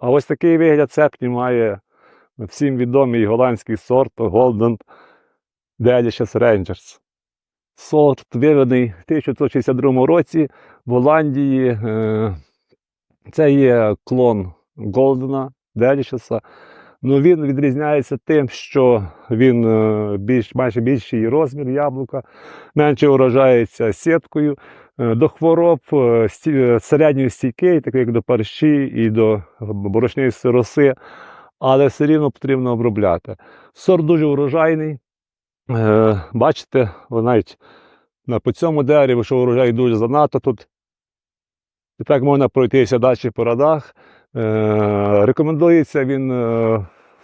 А ось такий вигляд цепні має всім відомий голландський сорт Golden Delicious Rangers. Сорт виведений в 1962 році в Голландії. Е, Це є клон Голдена Делішеса. Ну, він відрізняється тим, що він е, більш, майже більший розмір яблука, менше урожається сіткою, е, до хвороб е, середньої стійкий, такий як до парші і до борошної сироси, але все рівно потрібно обробляти. Сорт дуже урожайний. Бачите, навіть по цьому дереву, що урожай дуже занадто тут. І так можна пройтися далі по радах. Рекомендується він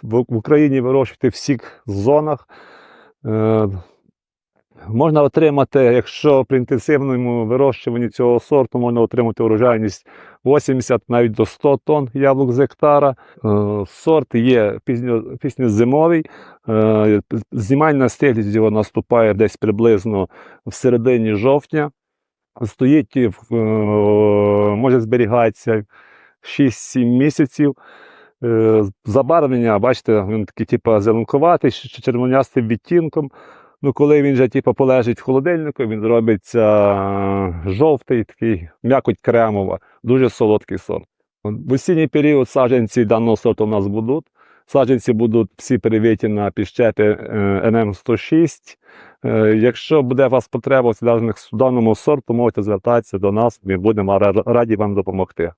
в, Україні вирощувати в всіх зонах. Е, можна отримати, якщо при інтенсивному вирощуванні цього сорту можна отримати урожайність 80 навіть до 100 тонн яблук з гектара. Е, сорт є пізньо, пізньозимовий. Е, знімальна стиглість його наступає десь приблизно в середині жовтня. Стоїть, може зберігатися 6-7 місяців. Е, Забарвлення, бачите, він такий, типу, зеленкуватий, червонястим відтінком. Ну, коли він вже типу, полежить в холодильнику, він робиться е, жовтий, такий м'якоть кремова, дуже солодкий сорт. В осінній період саджанці даного сорту у нас будуть. Саджанці будуть всі перевіті на НМ106. Е, Якщо буде вас потреба в даному сорту, можете звертатися до нас, ми будемо раді вам допомогти.